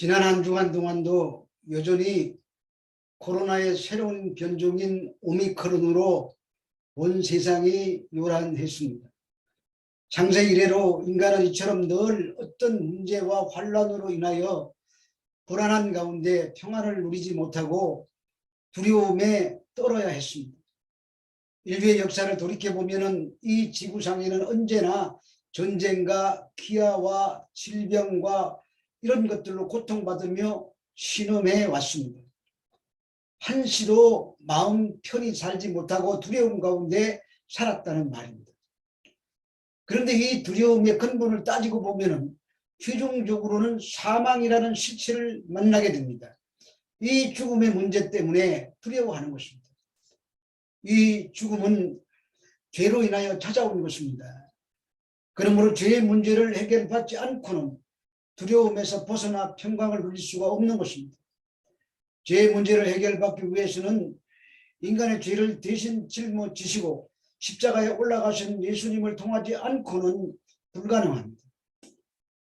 지난 한 주간 동안도 여전히 코로나의 새로운 변종인 오미크론으로 온 세상이 요란했습니다. 장세 이래로 인간은 이처럼 늘 어떤 문제와 환란으로 인하여 불안한 가운데 평안을 누리지 못하고 두려움에 떨어야 했습니다. 인류의 역사를 돌이켜보면 이 지구상에는 언제나 전쟁과 기아와 질병과 이런 것들로 고통받으며 신음해 왔습니다. 한시도 마음 편히 살지 못하고 두려움 가운데 살았다는 말입니다. 그런데 이 두려움의 근본을 따지고 보면은 최종적으로는 사망이라는 실체를 만나게 됩니다. 이 죽음의 문제 때문에 두려워하는 것입니다. 이 죽음은 죄로 인하여 찾아온 것입니다. 그러므로 죄의 문제를 해결받지 않고는 두려움에서 벗어나 평강을 누릴 수가 없는 것입니다. 죄의 문제를 해결받기 위해서는 인간의 죄를 대신 짊어지시고 십자가에 올라가신 예수님을 통하지 않고는 불가능합니다.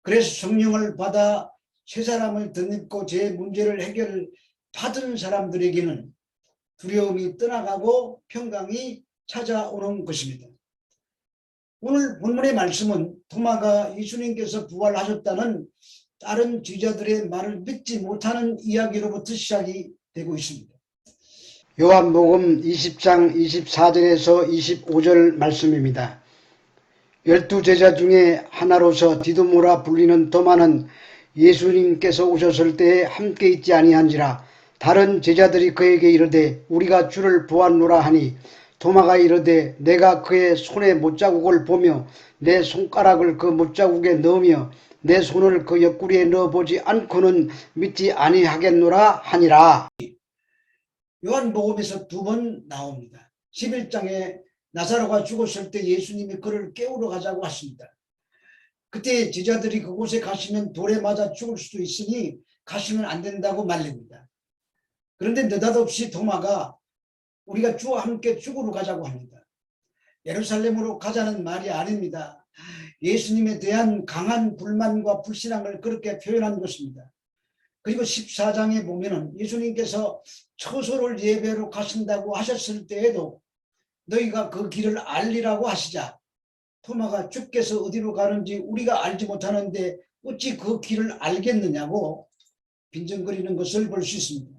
그래서 성령을 받아 새 사람을 덧입고 죄의 문제를 해결 받은 사람들에게는 두려움이 떠나가고 평강이 찾아오는 것입니다. 오늘 본문의 말씀은 토마가 예수님께서 부활하셨다는 다른 제자들의 말을 믿지 못하는 이야기로부터 시작이 되고 있습니다. 요한복음 20장 24절에서 25절 말씀입니다. 열두 제자 중에 하나로서 디도모라 불리는 도마는 예수님께서 오셨을 때에 함께 있지 아니한지라 다른 제자들이 그에게 이르되 우리가 주를 보았노라 하니 도마가 이르되 내가 그의 손에 못자국을 보며 내 손가락을 그 못자국에 넣으며 내 손을 그 옆구리에 넣어보지 않고는 믿지 아니하겠노라 하니라. 요한복음에서 두 번 나옵니다. 11장에 나사로가 죽었을 때 예수님이 그를 깨우러 가자고 하십니다. 그때 제자들이 그곳에 가시면 돌에 맞아 죽을 수도 있으니 가시면 안 된다고 말립니다. 그런데 느닷없이 도마가 우리가 주와 함께 죽으러 가자고 합니다. 예루살렘으로 가자는 말이 아닙니다. 예수님에 대한 강한 불만과 불신앙을 그렇게 표현한 것입니다. 그리고 14장에 보면은 예수님께서 처소를 예배로 가신다고 하셨을 때에도 너희가 그 길을 알리라고 하시자 토마가 주께서 어디로 가는지 우리가 알지 못하는데 어찌 그 길을 알겠느냐고 빈정거리는 것을 볼 수 있습니다.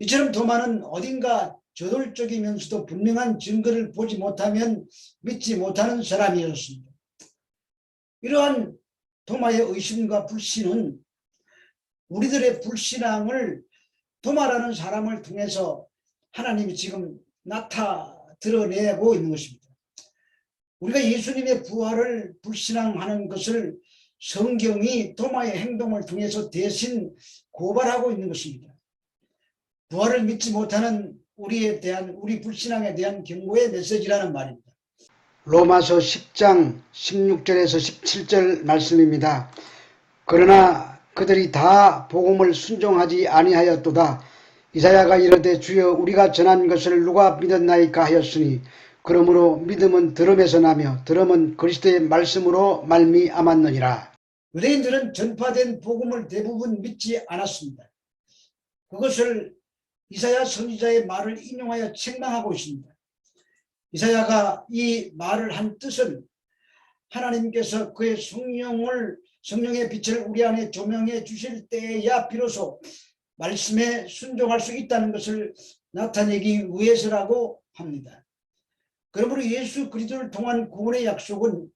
이처럼 토마는 어딘가 저돌적이면서도 분명한 증거를 보지 못하면 믿지 못하는 사람이었습니다. 이러한 토마의 의심과 불신은 우리들의 불신앙을 도마라는 사람을 통해서 하나님이 지금 나타 드러내고 있는 것입니다. 우리가 예수님의 부활을 불신앙하는 것을 성경이 도마의 행동을 통해서 대신 고발하고 있는 것입니다. 부활을 믿지 못하는 우리에 대한 우리 불신앙에 대한 경고의 메시지라는 말입니다. 로마서 10장 16절에서 17절 말씀입니다. 그러나 그들이 다 복음을 순종하지 아니하였도다. 이사야가 이르되 주여 우리가 전한 것을 누가 믿었나이까 하였으니 그러므로 믿음은 들음에서 나며 들음은 그리스도의 말씀으로 말미암았느니라. 유대인들은 전파된 복음을 대부분 믿지 않았습니다. 그것을 이사야 선지자의 말을 인용하여 책망하고 있습니다. 이사야가 이 말을 한 뜻은 하나님께서 그의 성령을 성령의 빛을 우리 안에 조명해 주실 때야 비로소 말씀에 순종할 수 있다는 것을 나타내기 위해서라고 합니다. 그러므로 예수 그리스도를 통한 구원의 약속은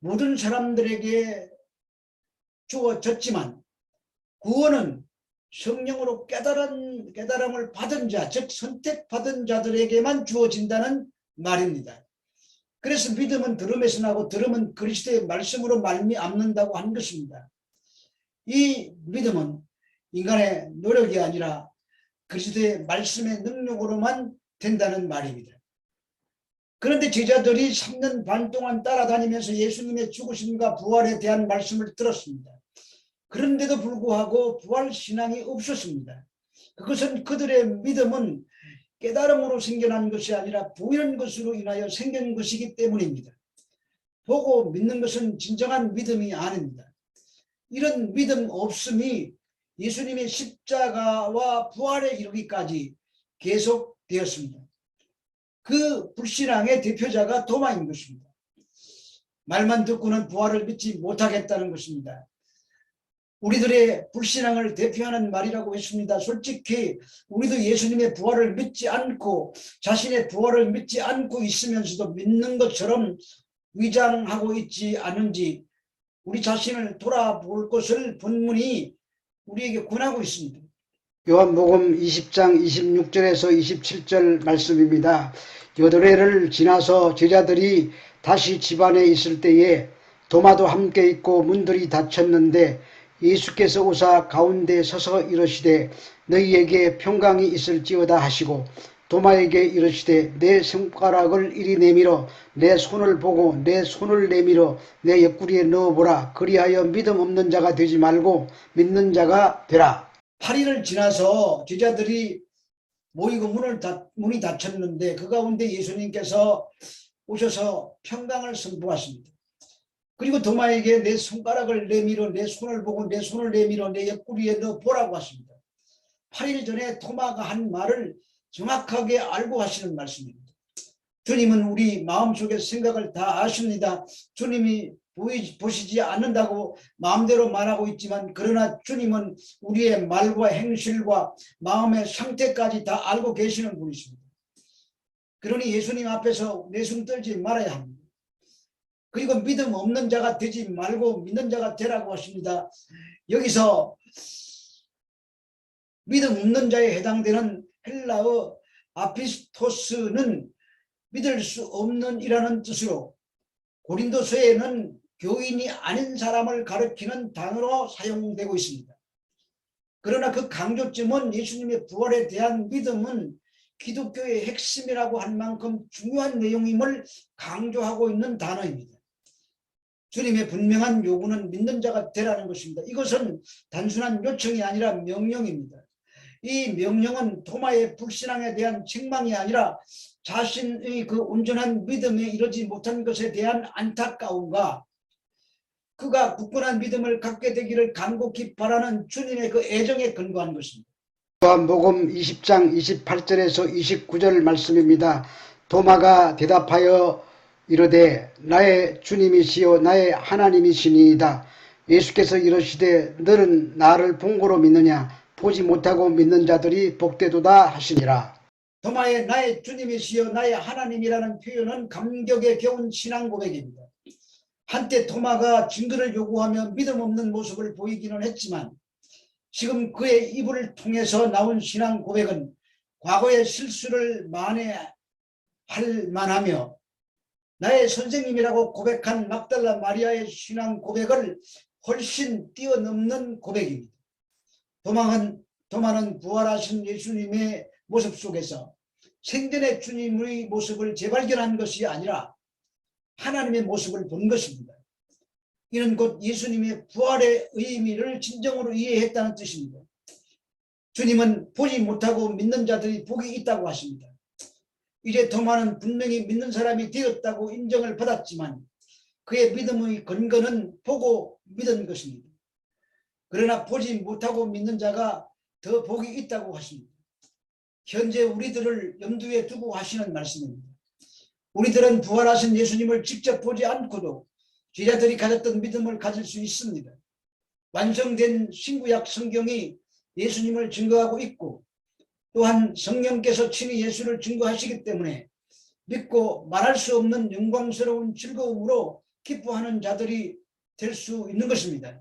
모든 사람들에게 주어졌지만 구원은 성령으로 깨달은 깨달음을 받은 자, 즉 선택받은 자들에게만 주어진다는 말입니다. 그래서 믿음은 들음에서 나고 들음은 그리스도의 말씀으로 말미암는다고 한 것입니다. 이 믿음은 인간의 노력이 아니라 그리스도의 말씀의 능력으로만 된다는 말입니다. 그런데 제자들이 3년 반 동안 따라다니면서 예수님의 죽으심과 부활에 대한 말씀을 들었습니다. 그런데도 불구하고 부활 신앙이 없었습니다. 그것은 그들의 믿음은 깨달음으로 생겨난 것이 아니라 보이는 것으로 인하여 생긴 것이기 때문입니다. 보고 믿는 것은 진정한 믿음이 아닙니다. 이런 믿음 없음이 예수님의 십자가와 부활에 이르기까지 계속되었습니다. 그 불신앙의 대표자가 도마인 것입니다. 말만 듣고는 부활을 믿지 못하겠다는 것입니다. 우리들의 불신앙을 대표하는 말이라고 했습니다. 솔직히 우리도 예수님의 부활을 믿지 않고 자신의 부활을 믿지 않고 있으면서도 믿는 것처럼 위장하고 있지 않은지 우리 자신을 돌아볼 것을 본문이 우리에게 권하고 있습니다. 요한복음 20장 26절에서 27절 말씀입니다. 여덟 해를 지나서 제자들이 다시 집안에 있을 때에 도마도 함께 있고 문들이 닫혔는데 예수께서 오사 가운데 서서 이르시되 너희에게 평강이 있을지어다 하시고 도마에게 이르시되 내 손가락을 이리 내밀어 내 손을 보고 내 손을 내밀어 내 옆구리에 넣어보라 그리하여 믿음 없는 자가 되지 말고 믿는 자가 되라 8일을 지나서 제자들이 모이고 문을 닫, 문이 닫혔는데 그 가운데 예수님께서 오셔서 평강을 선포하십니다. 그리고 도마에게 내 손가락을 내밀어 내 손을 보고 내 손을 내밀어 내 옆구리에 넣어 보라고 하십니다. 8일 전에 도마가 한 말을 정확하게 알고 하시는 말씀입니다. 주님은 우리 마음속의 생각을 다 아십니다. 주님이 보이, 보시지 않는다고 마음대로 말하고 있지만 그러나 주님은 우리의 말과 행실과 마음의 상태까지 다 알고 계시는 분이십니다. 그러니 예수님 앞에서 내숭 떨지 말아야 합니다. 그리고 믿음 없는 자가 되지 말고 믿는 자가 되라고 하십니다. 여기서 믿음 없는 자에 해당되는 헬라어 아피스토스는 믿을 수 없는 이라는 뜻으로 고린도서에는 교인이 아닌 사람을 가리키는 단어로 사용되고 있습니다. 그러나 그 강조점은 예수님의 부활에 대한 믿음은 기독교의 핵심이라고 한 만큼 중요한 내용임을 강조하고 있는 단어입니다. 주님의 분명한 요구는 믿는 자가 되라는 것입니다. 이것은 단순한 요청이 아니라 명령입니다. 이 명령은 토마의 불신앙에 대한 책망이 아니라 자신의 그 온전한 믿음에 이르지 못한 것에 대한 안타까움과 그가 굳건한 믿음을 갖게 되기를 간곡히 바라는 주님의 그 애정에 근거한 것입니다. 요한복음 20장 28절에서 29절 말씀입니다. 도마가 대답하여 이르되 나의 주님이시요 나의 하나님이시니이다. 예수께서 이르시되 너는 나를 본고로 믿느냐 보지 못하고 믿는 자들이 복되도다 하시니라. 도마의 나의 주님이시여 나의 하나님이라는 표현은 감격에 겨운 신앙 고백입니다. 한때 도마가 증거를 요구하며 믿음 없는 모습을 보이기는 했지만 지금 그의 입을 통해서 나온 신앙 고백은 과거의 실수를 만회할 만하며 나의 선생님이라고 고백한 막달라 마리아의 신앙 고백을 훨씬 뛰어넘는 고백입니다. 도망은 도마는 부활하신 예수님의 모습 속에서 생전의 주님의 모습을 재발견한 것이 아니라 하나님의 모습을 본 것입니다. 이는 곧 예수님의 부활의 의미를 진정으로 이해했다는 뜻입니다. 주님은 보지 못하고 믿는 자들이 복이 있다고 하십니다. 이제 도마는 분명히 믿는 사람이 되었다고 인정을 받았지만 그의 믿음의 근거는 보고 믿은 것입니다. 그러나 보지 못하고 믿는 자가 더 복이 있다고 하십니다. 현재 우리들을 염두에 두고 하시는 말씀입니다. 우리들은 부활하신 예수님을 직접 보지 않고도 제자들이 가졌던 믿음을 가질 수 있습니다. 완성된 신구약 성경이 예수님을 증거하고 있고 또한 성령께서 친히 예수를 증거하시기 때문에 믿고 말할 수 없는 영광스러운 즐거움으로 기뻐하는 자들이 될 수 있는 것입니다.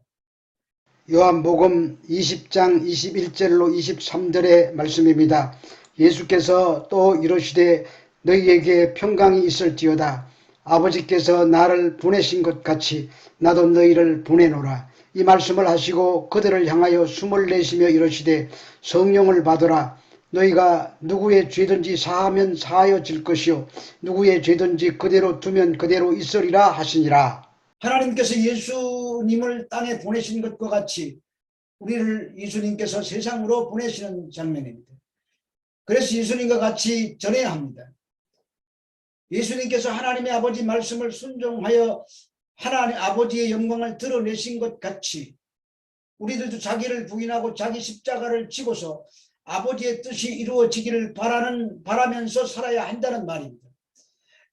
요한복음 20장 21절로 23절의 말씀입니다. 예수께서 또 이르시되 너희에게 평강이 있을지어다. 아버지께서 나를 보내신 것 같이 나도 너희를 보내노라. 이 말씀을 하시고 그들을 향하여 숨을 내쉬며 이르시되 성령을 받으라. 너희가 누구의 죄든지 사하면 사하여질 것이요 누구의 죄든지 그대로 두면 그대로 있으리라 하시니라. 하나님께서 예수님을 땅에 보내신 것과 같이 우리를 예수님께서 세상으로 보내시는 장면입니다. 그래서 예수님과 같이 전해야 합니다. 예수님께서 하나님의 아버지 말씀을 순종하여 하나님 아버지의 영광을 드러내신 것 같이 우리들도 자기를 부인하고 자기 십자가를 지고서 아버지의 뜻이 이루어지기를 바라는 바라면서 살아야 한다는 말입니다.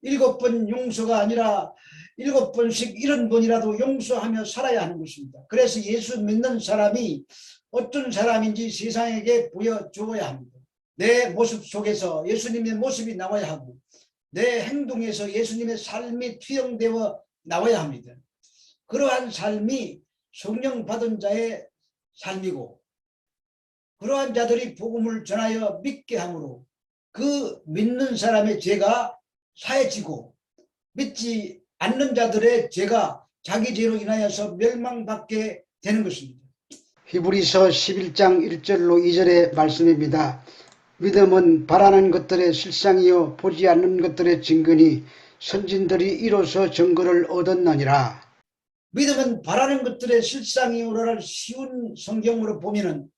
일곱 번 용서가 아니라 일곱 번씩 일흔 번이라도 용서하며 살아야 하는 것입니다. 그래서 예수 믿는 사람이 어떤 사람인지 세상에게 보여주어야 합니다. 내 모습 속에서 예수님의 모습이 나와야 하고 내 행동에서 예수님의 삶이 투영되어 나와야 합니다. 그러한 삶이 성령 받은 자의 삶이고 그러한 자들이 복음을 전하여 믿게 함으로 그 믿는 사람의 죄가 사해지고 믿지 않는 자들의 죄가 자기 죄로 인하여서 멸망받게 되는 것입니다. 히브리서 11장 1절로 2절의 말씀입니다. 믿음은 바라는 것들의 실상이요 보지 않는 것들의 증거니 선진들이 이로써 증거를 얻었느니라. 믿음은 바라는 것들의 실상이오라를 쉬운 성경으로 보면은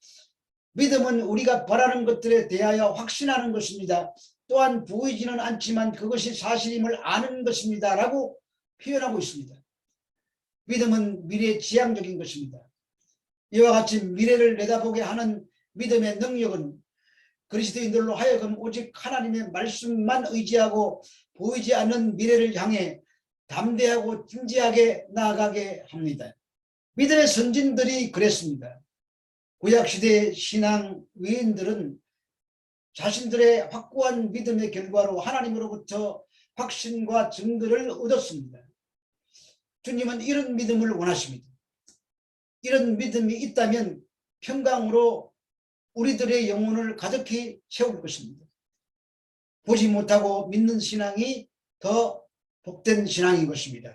믿음은 우리가 바라는 것들에 대하여 확신하는 것입니다. 또한 보이지는 않지만 그것이 사실임을 아는 것입니다 라고 표현하고 있습니다. 믿음은 미래 지향적인 것입니다. 이와 같이 미래를 내다보게 하는 믿음의 능력은 그리스도인들로 하여금 오직 하나님의 말씀만 의지하고 보이지 않는 미래를 향해 담대하고 진지하게 나아가게 합니다. 믿음의 선진들이 그랬습니다. 구약시대 신앙 위인들은 자신들의 확고한 믿음의 결과로 하나님으로부터 확신과 증거를 얻었습니다. 주님은 이런 믿음을 원하십니다. 이런 믿음이 있다면 평강으로 우리들의 영혼을 가득히 채울 것입니다. 보지 못하고 믿는 신앙이 더 복된 신앙인 것입니다.